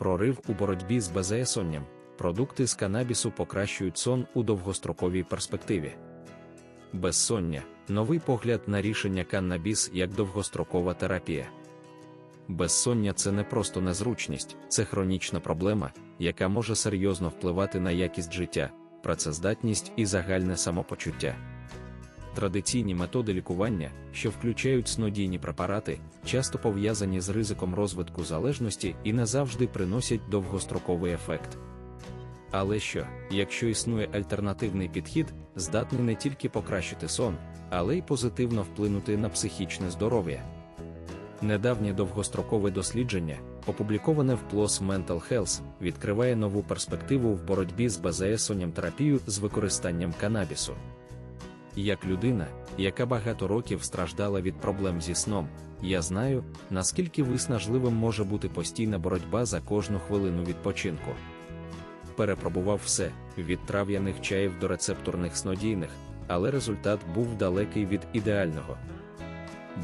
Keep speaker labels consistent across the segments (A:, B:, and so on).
A: прорив у боротьбі з безеясонням, продукти з канабісу покращують сон у довгостроковій перспективі. Безсоння новий погляд на рішення каннабіс як довгострокова терапія. Безсоння це не просто незручність, це хронічна проблема, яка може серйозно впливати на якість життя, працездатність і загальне самопочуття. Традиційні методи лікування, що включають снодійні препарати, часто пов'язані з ризиком розвитку залежності і не завжди приносять довгостроковий ефект. Але що, якщо існує альтернативний підхід, здатний не тільки покращити сон, але й позитивно вплинути на психічне здоров'я? Недавнє довгострокове дослідження, опубліковане в PLOS Mental Health, відкриває нову перспективу в боротьбі з базеесонням терапію з використанням канабісу. Як людина, яка багато років страждала від проблем зі сном, я знаю, наскільки виснажливим може бути постійна боротьба за кожну хвилину відпочинку. Перепробував все від трав'яних чаїв до рецепторних снодійних, але результат був далекий від ідеального.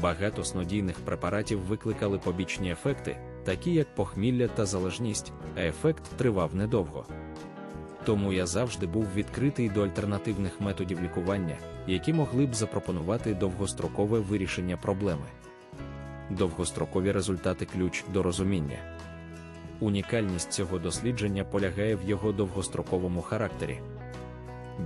A: Багато снодійних препаратів викликали побічні ефекти, такі як похмілля та залежність, а ефект тривав недовго. Тому я завжди був відкритий до альтернативних методів лікування, які могли б запропонувати довгострокове вирішення проблеми. Довгострокові результати ключ до розуміння. Унікальність цього дослідження полягає в його довгостроковому характері.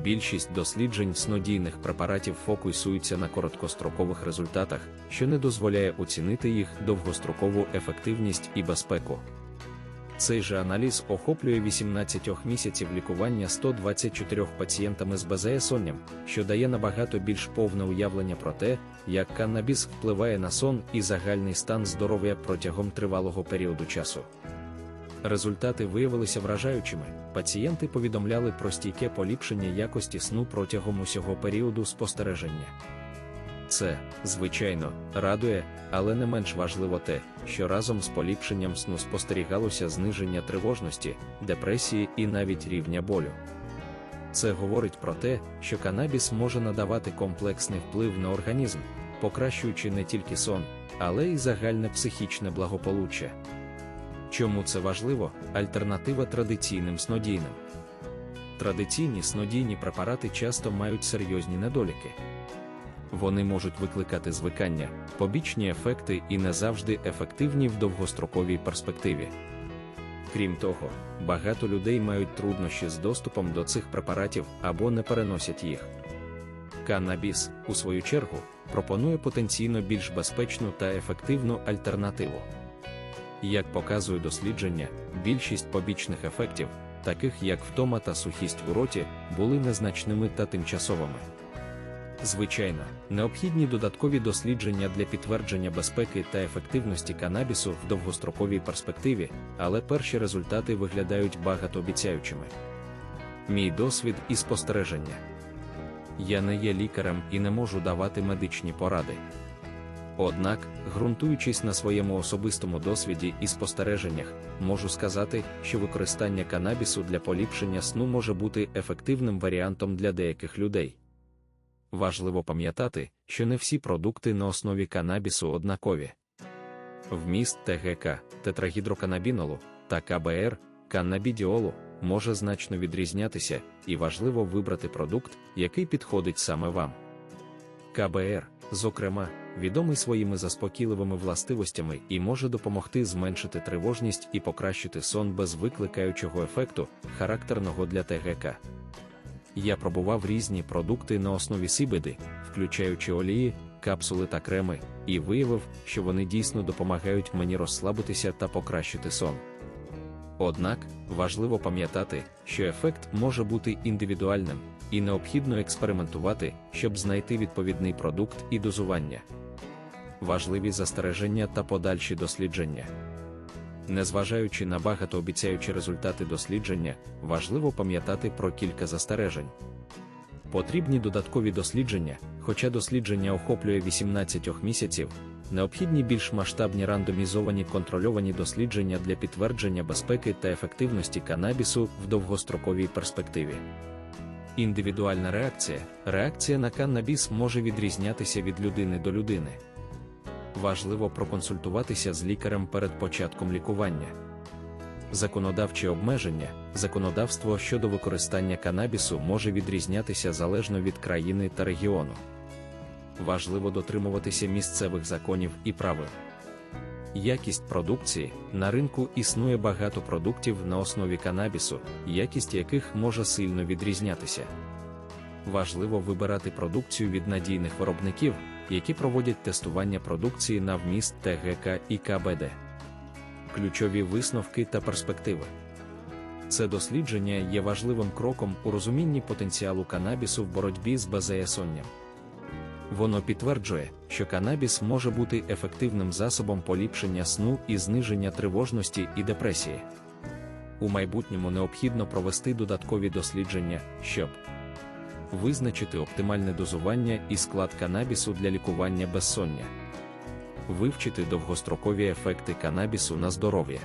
A: Більшість досліджень снодійних препаратів фокусуються на короткострокових результатах, що не дозволяє оцінити їх довгострокову ефективність і безпеку. Цей же аналіз охоплює 18 місяців лікування 124 пацієнтами з БЗСонням, що дає набагато більш повне уявлення про те, як каннабіс впливає на сон і загальний стан здоров'я протягом тривалого періоду часу. Результати виявилися вражаючими. Пацієнти повідомляли про стійке поліпшення якості сну протягом усього періоду спостереження. Це, звичайно, радує, але не менш важливо те, що разом з поліпшенням сну спостерігалося зниження тривожності, депресії і навіть рівня болю. Це говорить про те, що канабіс може надавати комплексний вплив на організм, покращуючи не тільки сон, але й загальне психічне благополуччя. Чому це важливо? Альтернатива традиційним снодійним. Традиційні снодійні препарати часто мають серйозні недоліки. Вони можуть викликати звикання, побічні ефекти і не завжди ефективні в довгостроковій перспективі. Крім того, багато людей мають труднощі з доступом до цих препаратів або не переносять їх. Каннабіс, у свою чергу, пропонує потенційно більш безпечну та ефективну альтернативу. Як показує дослідження, більшість побічних ефектів, таких як втома та сухість у роті, були незначними та тимчасовими. Звичайно, необхідні додаткові дослідження для підтвердження безпеки та ефективності канабісу в довгостроковій перспективі, але перші результати виглядають багатообіцяючими. Мій досвід і спостереження. Я не є лікарем і не можу давати медичні поради. Однак, ґрунтуючись на своєму особистому досвіді і спостереженнях, можу сказати, що використання канабісу для поліпшення сну може бути ефективним варіантом для деяких людей. Важливо пам'ятати, що не всі продукти на основі канабісу однакові. Вміст ТГК, тетрагідроканабінолу та КБР, каннабідіолу може значно відрізнятися, і важливо вибрати продукт, який підходить саме вам. КБР, зокрема, відомий своїми заспокійливими властивостями і може допомогти зменшити тривожність і покращити сон без викликаючого ефекту, характерного для ТГК. Я пробував різні продукти на основі сібеди, включаючи олії, капсули та креми, і виявив, що вони дійсно допомагають мені розслабитися та покращити сон. Однак важливо пам'ятати, що ефект може бути індивідуальним, і необхідно експериментувати, щоб знайти відповідний продукт і дозування. Важливі застереження та подальші дослідження. Незважаючи на багатообіцяючі результати дослідження, важливо пам'ятати про кілька застережень. Потрібні додаткові дослідження, хоча дослідження охоплює 18 місяців, необхідні більш масштабні рандомізовані контрольовані дослідження для підтвердження безпеки та ефективності канабісу в довгостроковій перспективі. Індивідуальна реакція реакція на каннабіс може відрізнятися від людини до людини важливо проконсультуватися з лікарем перед початком лікування. Законодавче обмеження, законодавство щодо використання канабісу може відрізнятися залежно від країни та регіону. Важливо дотримуватися місцевих законів і правил. Якість продукції на ринку існує багато продуктів на основі канабісу, якість яких може сильно відрізнятися. Важливо вибирати продукцію від надійних виробників, які проводять тестування продукції на вміст ТГК і КБД. Ключові висновки та перспективи. Це дослідження є важливим кроком у розумінні потенціалу канабісу в боротьбі з базеясонням. Воно підтверджує, що канабіс може бути ефективним засобом поліпшення сну і зниження тривожності і депресії. У майбутньому необхідно провести додаткові дослідження, щоб визначити оптимальне дозування і склад канабісу для лікування безсоння, вивчити довгострокові ефекти канабісу на здоров'я,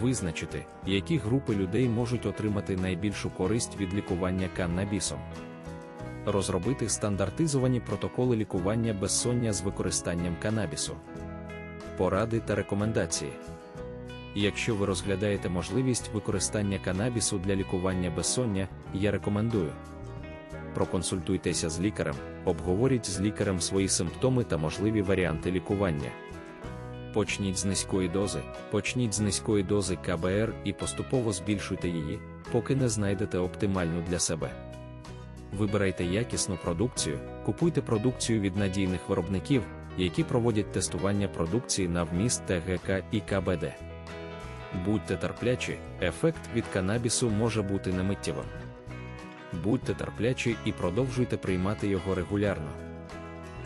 A: визначити, які групи людей можуть отримати найбільшу користь від лікування каннабісом розробити стандартизовані протоколи лікування безсоння з використанням канабісу, поради та рекомендації. Якщо ви розглядаєте можливість використання канабісу для лікування безсоння, я рекомендую. Проконсультуйтеся з лікарем, обговоріть з лікарем свої симптоми та можливі варіанти лікування. Почніть з низької дози, почніть з низької дози КБР і поступово збільшуйте її, поки не знайдете оптимальну для себе. Вибирайте якісну продукцію, купуйте продукцію від надійних виробників, які проводять тестування продукції на вміст ТГК і КБД. Будьте терплячі, ефект від канабісу може бути немиттєвим. Будьте терплячі і продовжуйте приймати його регулярно.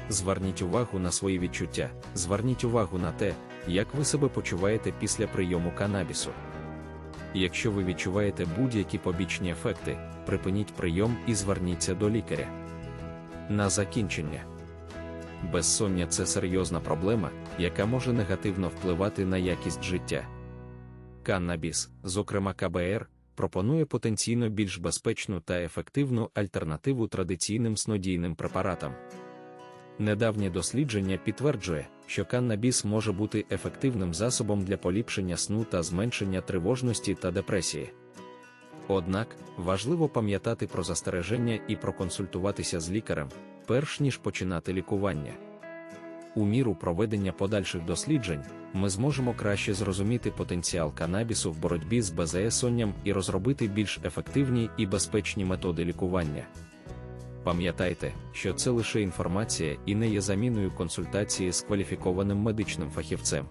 A: Зверніть увагу на свої відчуття, зверніть увагу на те, як ви себе почуваєте після прийому канабісу. Якщо ви відчуваєте будь-які побічні ефекти, припиніть прийом і зверніться до лікаря. На закінчення. Безсоння це серйозна проблема, яка може негативно впливати на якість життя. Каннабіс, зокрема КБР, пропонує потенційно більш безпечну та ефективну альтернативу традиційним снодійним препаратам. Недавнє дослідження підтверджує, що каннабіс може бути ефективним засобом для поліпшення сну та зменшення тривожності та депресії. Однак важливо пам'ятати про застереження і проконсультуватися з лікарем, перш ніж починати лікування. У міру проведення подальших досліджень ми зможемо краще зрозуміти потенціал канабісу в боротьбі з БЗСонням і розробити більш ефективні і безпечні методи лікування. Пам'ятайте, що це лише інформація і не є заміною консультації з кваліфікованим медичним фахівцем.